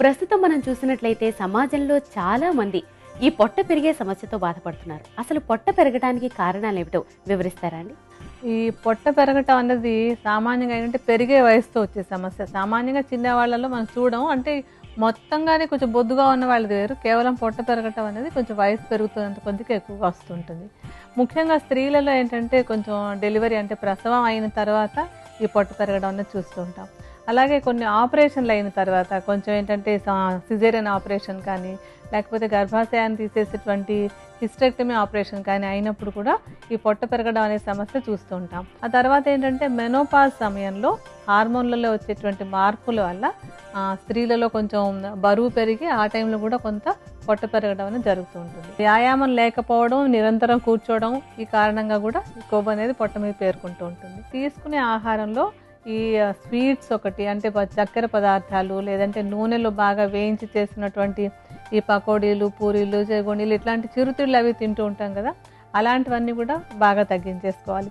ప్రస్తుతం మనం చూసినట్లయితే సమాజంలో చాలా మంది ఈ పొట్ట పెరిగే సమస్యతో బాధపడుతున్నారు. అసలు పొట్ట పెరగడానికి కారణాలు ఏమిటో వివరిస్తారా అండి? ఈ పొట్ట పెరగటం అన్నది సామాన్యంగా ఏంటంటే పెరిగే వయసుతో వచ్చే సమస్య. సామాన్యంగా చిన్న వాళ్ళలో మనం చూడడం అంటే మొత్తంగానే కొంచెం బొద్దుగా ఉన్న వాళ్ళది వేరు. కేవలం పొట్ట పెరగటం అనేది కొంచెం వయసు పెరుగుతున్నంత కొద్దిగా ఎక్కువగా వస్తుంటుంది. ముఖ్యంగా స్త్రీలలో ఏంటంటే కొంచెం డెలివరీ అంటే ప్రసవం అయిన తర్వాత ఈ పొట్ట పెరగడం అనేది చూస్తూ ఉంటాం అలాగే కొన్ని ఆపరేషన్లు అయిన తర్వాత కొంచెం ఏంటంటే సిజేరియన్ ఆపరేషన్ కానీ లేకపోతే గర్భాశయాన్ని తీసేసేటువంటి హిస్టెక్టమీ ఆపరేషన్ కానీ అయినప్పుడు కూడా ఈ పొట్ట పెరగడం అనే సమస్య చూస్తూ ఉంటాం. ఆ తర్వాత ఏంటంటే మెనోపాజ్ సమయంలో హార్మోన్లలో వచ్చేటువంటి మార్పుల వల్ల స్త్రీలలో కొంచెం బరువు పెరిగి ఆ టైంలో కూడా కొంత పొట్ట పెరగడం అనేది జరుగుతూ ఉంటుంది. వ్యాయామం లేకపోవడం నిరంతరం కూర్చోవడం ఈ కారణంగా కూడా కొవ్వు అనేది పొట్ట మీద పేర్కొంటూ ఉంటుంది. తీసుకునే ఆహారంలో ఈ స్వీట్స్ ఒకటి అంటే చక్కెర పదార్థాలు లేదంటే నూనెలో బాగా వేయించి చేసినటువంటి ఈ పకోడీలు పూరీలు చెగోడీలు ఇట్లాంటి చిరుతిళ్ళు అవి తింటూ ఉంటాం కదా అలాంటివన్నీ కూడా బాగా తగ్గించేసుకోవాలి.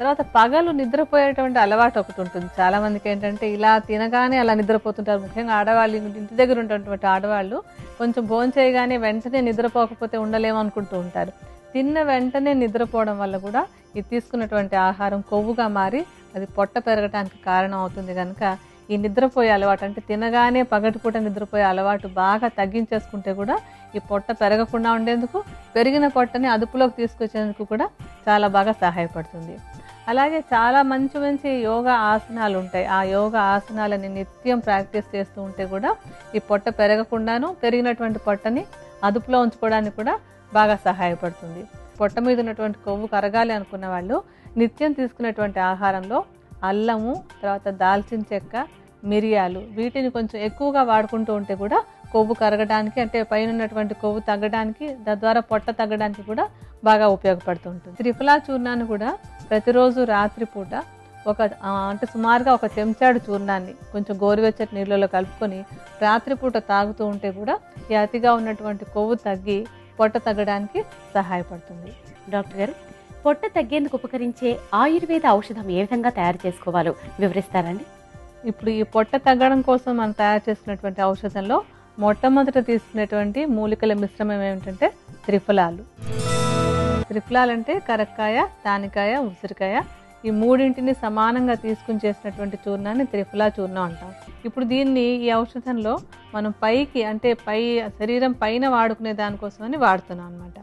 తర్వాత పగలు నిద్రపోయేటువంటి అలవాటు ఒకటి ఉంటుంది. చాలామందికి ఏంటంటే ఇలా తినగానే అలా నిద్రపోతుంటారు. ముఖ్యంగా ఆడవాళ్ళు ఇంటి దగ్గర ఉన్నటువంటి ఆడవాళ్ళు కొంచెం భోజనం చేయగానే వెంటనే నిద్రపోకపోతే ఉండలేము అనుకుంటూ ఉంటారు. తిన్న వెంటనే నిద్రపోవడం వల్ల కూడా ఇది తీసుకున్నటువంటి ఆహారం కొవ్వుగా మారి అది పొట్ట పెరగడానికి కారణం అవుతుంది కనుక ఈ నిద్రపోయే అలవాటు అంటే తినగానే పగటిపూట నిద్రపోయే అలవాటు బాగా తగ్గించేసుకుంటే కూడా ఈ పొట్ట పెరగకుండా ఉండేందుకు పెరిగిన పొట్టని అదుపులోకి తీసుకొచ్చేందుకు కూడా చాలా బాగా సహాయపడుతుంది. అలాగే చాలా మంచి మంచి యోగా ఆసనాలు ఉంటాయి. ఆ యోగా ఆసనాలని నిత్యం ప్రాక్టీస్ చేస్తూ ఉంటే కూడా ఈ పొట్ట పెరగకుండాను పెరిగినటువంటి పొట్టని అదుపులో ఉంచుకోవడానికి కూడా బాగా సహాయపడుతుంది. పొట్ట మీద ఉన్నటువంటి కొవ్వు కరగాలి అనుకున్న వాళ్ళు నిత్యం తీసుకునేటువంటి ఆహారంలో అల్లము తర్వాత దాల్చిన చెక్క మిరియాలు వీటిని కొంచెం ఎక్కువగా వాడుకుంటూ ఉంటే కూడా కొవ్వు కరగడానికి అంటే పైన ఉన్నటువంటి కొవ్వు తగ్గడానికి తద్వారా పొట్ట తగ్గడానికి కూడా బాగా ఉపయోగపడుతుంటుంది త్రిఫలా చూర్ణాన్ని కూడా ప్రతిరోజు రాత్రిపూట ఒక అంటే సుమారుగా ఒక చెంచాడు చూర్ణాన్ని కొంచెం గోరువెచ్చటి నీళ్ళలో కలుపుకొని రాత్రిపూట తాగుతూ ఉంటే కూడా ఈ అతిగా ఉన్నటువంటి కొవ్వు తగ్గి పొట్ట తగ్గడానికి సహాయపడుతుంది. డాక్టర్ గారు పొట్ట తగ్గేందుకు ఉపకరించే ఆయుర్వేద ఔషధం ఏ విధంగా తయారు చేసుకోవాలో వివరిస్తారండి? ఇప్పుడు ఈ పొట్ట తగ్గడం కోసం మనం తయారు చేస్తున్నటువంటి ఔషధంలో మొట్టమొదట తీసుకునేటువంటి మూలికల మిశ్రమం ఏమిటంటే త్రిఫలాలు. త్రిఫలాలు అంటే కరక్కాయ తానికాయ ఉసిరికాయ ఈ మూడింటిని సమానంగా తీసుకుని చేసినటువంటి చూర్ణాన్ని త్రిఫలా చూర్ణం అంటాం ఇప్పుడు దీన్ని ఈ ఔషధంలో మనం పైకి అంటే పై శరీరం పైన వాడుకునే దానికోసమని వాడుతున్నాం అనమాట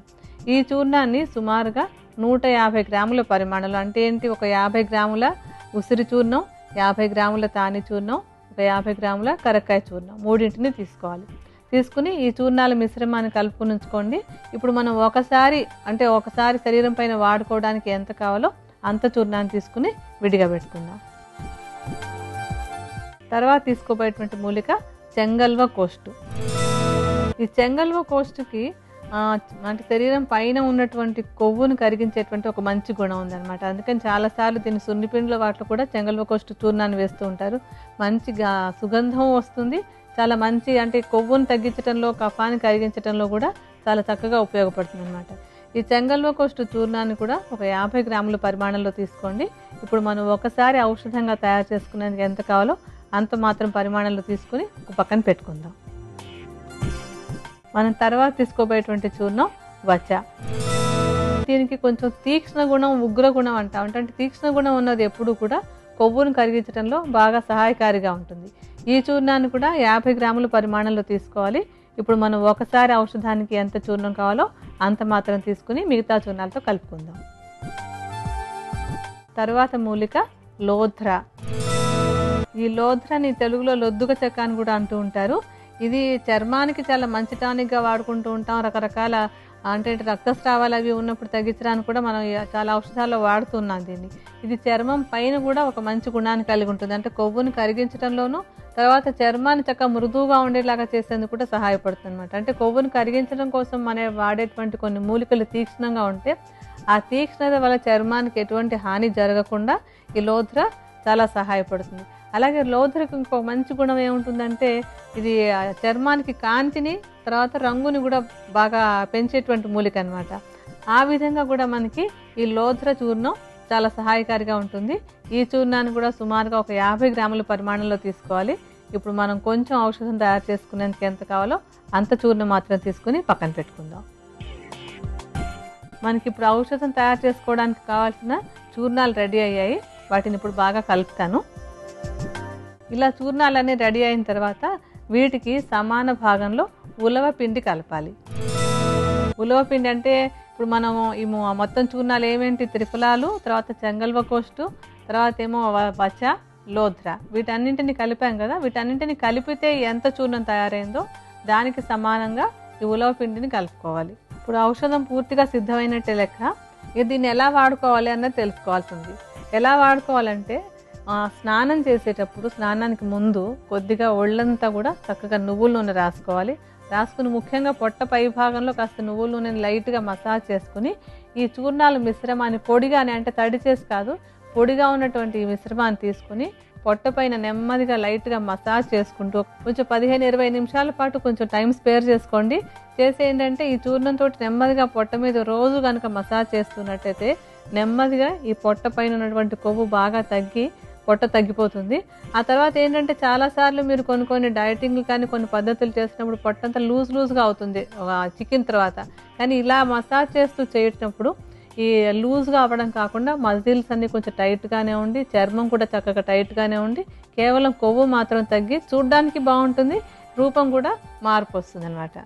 ఈ చూర్ణాన్ని సుమారుగా నూట యాభై గ్రాముల పరిమాణంలో అంటే ఏంటి? ఒక యాభై గ్రాముల ఉసిరి చూర్ణం యాభై గ్రాముల తాని చూర్ణం ఒక యాభై గ్రాముల కరక్కాయ చూర్ణం మూడింటిని తీసుకోవాలి. తీసుకుని ఈ చూర్ణాల మిశ్రమాన్ని కలుపుకుని ఉంచుకోండి. ఇప్పుడు మనం ఒకసారి అంటే ఒకసారి శరీరం పైన వాడుకోవడానికి ఎంత కావాలో అంత చూర్ణాన్ని తీసుకుని విడిగా పెట్టుకుందాం. తర్వాత తీసుకోబోయేటువంటి మూలిక చెంగల్వ కోస్టు ఈ చెంగల్వ కోస్టుకి అంటే శరీరం పైన ఉన్నటువంటి కొవ్వును కరిగించేటువంటి ఒక మంచి గుణం ఉందన్నమాట. అందుకని చాలాసార్లు దీన్ని సున్నిపిండిలో వాటిలో కూడా చెంగల్వ కోస్టు చూర్ణాన్ని వేస్తూ ఉంటారు. మంచిగా సుగంధం వస్తుంది. చాలా మంచి అంటే కొవ్వును తగ్గించడంలో కఫాన్ని కరిగించడంలో కూడా చాలా చక్కగా ఉపయోగపడుతుంది అనమాట ఈ చెంగల్వకోష్టు చూర్ణాన్ని కూడా ఒక యాభై గ్రాముల పరిమాణంలో తీసుకోండి. ఇప్పుడు మనం ఒకసారి ఔషధంగా తయారు చేసుకునేందుకు ఎంత కావాలో అంత మాత్రం పరిమాణంలో తీసుకుని ఒక పక్కన పెట్టుకుందాం. మనం తర్వాత తీసుకోబోయేటువంటి చూర్ణం వచ దీనికి కొంచెం తీక్ష్ణ గుణం ఉగ్ర గుణం అంటాం. అంటే తీక్ష్ణ గుణం ఉన్నది ఎప్పుడు కూడా కొవ్వును కరిగించడంలో బాగా సహాయకారిగా ఉంటుంది. ఈ చూర్ణాన్ని కూడా యాభై గ్రాముల పరిమాణంలో తీసుకోవాలి. ఇప్పుడు మనం ఒకసారి ఔషధానికి ఎంత చూర్ణం కావాలో అంత మాత్రం తీసుకుని మిగతా చూర్ణాలతో కలుపుకుందాం. తర్వాత మూలిక లోధ్ర. ఈ లోధ్రని తెలుగులో లొద్దుగ చెక్క అని కూడా అంటూ ఉంటారు. ఇది చర్మానికి చాలా మంచి టానిక్గా వాడుకుంటూ ఉంటాం. రకరకాల అంటే రక్తస్రావాలు అవి ఉన్నప్పుడు తగ్గించడానికి కూడా మనం చాలా ఔషధాల్లో వాడుతున్నాం దీన్ని. ఇది చర్మం పైన కూడా ఒక మంచి గుణాన్ని కలిగి ఉంటుంది. అంటే కొవ్వును కరిగించడంలోనూ తర్వాత చర్మాన్ని చక్కగా మృదువుగా ఉండేలాగా చేసేందుకు కూడా సహాయపడుతుంది అనమాట అంటే కొవ్వును కరిగించడం కోసం మన వాడేటువంటి కొన్ని మూలికలు తీక్ష్ణంగా ఉంటే ఆ తీక్ష్ణత వల్ల చర్మానికి ఎటువంటి హాని జరగకుండా ఈ లోధ్ర చాలా సహాయపడుతుంది. అలాగే లోధ్రకు ఇంకో మంచి గుణం ఏముంటుందంటే ఇది చర్మానికి కాంతిని తర్వాత రంగుని కూడా బాగా పెంచేటువంటి మూలిక అనమాట ఆ విధంగా కూడా మనకి ఈ లోధ్ర చూర్ణం చాలా సహాయకారిగా ఉంటుంది. ఈ చూర్ణాన్ని కూడా సుమారుగా ఒక యాభై గ్రాముల పరిమాణంలో తీసుకోవాలి. ఇప్పుడు మనం కొంచెం ఔషధం తయారు చేసుకునేందుకు ఎంత కావాలో అంత చూర్ణం మాత్రం తీసుకుని పక్కన పెట్టుకుందాం. మనకి ఇప్పుడు ఔషధం తయారు చేసుకోవడానికి కావాల్సిన చూర్ణాలు రెడీ అయ్యాయి. వాటిని ఇప్పుడు బాగా కలుపుతాను. ఇలా చూర్ణాలన్నీ రెడీ అయిన తర్వాత వీటికి సమాన భాగంలో ఉలవ పిండి కలపాలి. ఉలవ పిండి అంటే ఇప్పుడు మనము ఈ మొత్తం చూర్ణాలు ఏమేంటి? త్రిఫలాలు తర్వాత చెంగల్వ కోస్టు తర్వాత ఏమో వ- వచ లోధ్ర వీటన్నింటిని కలిపాం కదా వీటన్నింటిని కలిపితే ఎంత చూర్ణం తయారైందో దానికి సమానంగా ఈ ఉలవ పిండిని కలుపుకోవాలి. ఇప్పుడు ఔషధం పూర్తిగా సిద్ధమైనట్టే లెక్క దీన్ని ఎలా వాడుకోవాలి అన్నది తెలుసుకోవాల్సింది ఎలా వాడుకోవాలంటే స్నానం చేసేటప్పుడు స్నానానికి ముందు కొద్దిగా ఒళ్ళంతా కూడా చక్కగా నువ్వుల నూనె రాసుకోవాలి. రాసుకుని ముఖ్యంగా పొట్ట పై భాగంలో కాస్త నువ్వుల నూనెని లైట్గా మసాజ్ చేసుకుని ఈ చూర్ణాల మిశ్రమాన్ని పొడిగానే అంటే తడి చేసి కాదు పొడిగా ఉన్నటువంటి ఈ మిశ్రమాన్ని తీసుకుని పొట్ట పైన నెమ్మదిగా లైట్గా మసాజ్ చేసుకుంటూ కొంచెం పదిహేను ఇరవై నిమిషాల పాటు కొంచెం టైం స్పేర్ చేసుకోండి. చేసి ఏంటంటే ఈ చూర్ణంతో నెమ్మదిగా పొట్ట మీద రోజు కనుక మసాజ్ చేస్తున్నట్టయితే నెమ్మదిగా ఈ పొట్ట పైన ఉన్నటువంటి కొవ్వు బాగా తగ్గి పొట్ట తగ్గిపోతుంది. ఆ తర్వాత ఏంటంటే చాలాసార్లు మీరు కొన్ని కొన్ని డైటింగ్లు కానీ కొన్ని పద్ధతులు చేసినప్పుడు పొట్టంతా లూజ్ లూజ్గా అవుతుంది చికెన్ తర్వాత. కానీ ఇలా మసాజ్ చేస్తూ చేయటప్పుడు ఈ లూజ్గా అవ్వడం కాకుండా మజిల్స్ అన్ని కొంచెం టైట్గానే ఉండి చర్మం కూడా చక్కగా టైట్గానే ఉండి కేవలం కొవ్వు మాత్రం తగ్గి చూడ్డానికి బాగుంటుంది రూపం కూడా మార్పు వస్తుంది అనమాట